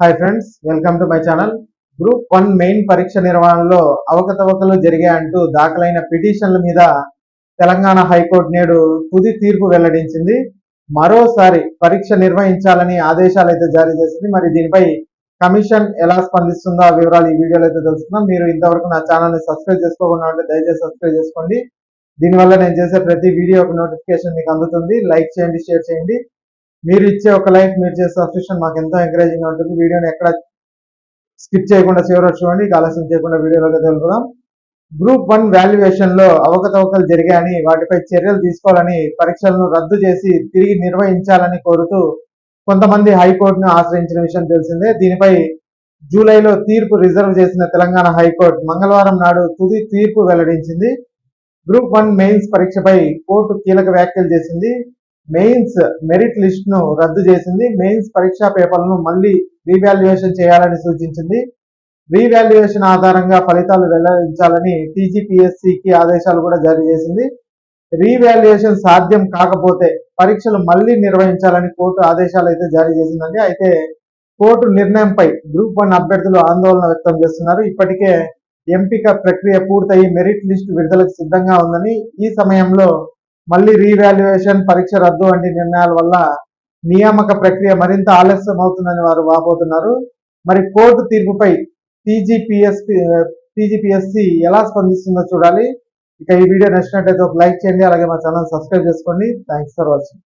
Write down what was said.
Hi friends welcome to my channel group one main పరీక్ష నిర్వహణలో అవకతవకలు జరిగాయంటూ దాఖలైన పిటిషన్ల మీద తెలంగాణ హైకోర్టు నేడు తుది తీర్పు వెల్లడించింది. మరోసారి పరీక్ష నిర్వహించాలని ఆదేశాలు అయితే జారీ చేసింది. మరి దీనిపై కమిషన్ ఎలా స్పందిస్తుందో ఆ వివరాలు ఈ వీడియోలో అయితే తెలుసుకుందాం. మీరు ఇంతవరకు నా ఛానల్ని సబ్స్క్రైబ్ చేసుకోకుండా ఉంటే దయచేసి సబ్స్క్రైబ్ చేసుకోండి. దీనివల్ల నేను చేసే ప్రతి వీడియో నోటిఫికేషన్ మీకు అందుతుంది. లైక్ చేయండి షేర్ చేయండి. మీరు ఇచ్చే ఒక లైక్ మీరు చేసే సబ్స్క్రిప్షన్ మాకు ఎంతో ఎంకరేజింగ్ ఉంటుంది. వీడియోని ఎక్కడ స్కిప్ చేయకుండా చివరి చూడండి. ఆలస్యం చేయకుండా వీడియోలోకి తెలుపుదాం గ్రూప్ వన్ వాల్యుయేషన్లో అవకతవకలు జరిగాయని వాటిపై చర్యలు తీసుకోవాలని పరీక్షలను రద్దు చేసి తిరిగి నిర్వహించాలని కోరుతూ కొంతమంది హైకోర్టును ఆశ్రయించిన విషయం తెలిసిందే. దీనిపై జూలైలో తీర్పు రిజర్వ్ చేసిన తెలంగాణ హైకోర్టు మంగళవారం నాడు తుది తీర్పు వెల్లడించింది. గ్రూప్ వన్ మెయిన్స్ పరీక్షపై కోర్టు కీలక వ్యాఖ్యలు చేసింది. మెయిన్స్ మెరిట్ లిస్ట్ను రద్దు చేసింది. మెయిన్స్ పరీక్షా పేపర్లను మళ్ళీ రీవాల్యుయేషన్ చేయాలని సూచించింది. రీవాల్యుయేషన్ ఆధారంగా ఫలితాలు వెల్లడించాలని టీజీపీఎస్సికి ఆదేశాలు కూడా జారీ చేసింది. రీవాల్యుయేషన్ సాధ్యం కాకపోతే పరీక్షలు మళ్ళీ నిర్వహించాలని కోర్టు ఆదేశాలు అయితే జారీ చేసిందండి. అయితే కోర్టు నిర్ణయంపై గ్రూప్ వన్ అభ్యర్థులు ఆందోళన వ్యక్తం చేస్తున్నారు. ఇప్పటికే ఎంపిక ప్రక్రియ పూర్తయి మెరిట్ లిస్ట్ విడుదలకు సిద్ధంగా ఉందని ఈ సమయంలో మళ్ళీ రీవాల్యుయేషన్ పరీక్ష రద్దు వంటి నిర్ణయాల వల్ల నియామక ప్రక్రియ మరింత ఆలస్యం అవుతుందని వారు వాపోతున్నారు. మరి కోర్టు తీర్పుపై టీజీపీఎస్ టీజీపీఎస్సి ఎలా స్పందిస్తుందో చూడాలి. ఇక ఈ వీడియో నచ్చినట్లయితే ఒక లైక్ చేయండి అలాగే మా ఛానల్ సబ్స్క్రైబ్ చేసుకోండి. Thanks for watching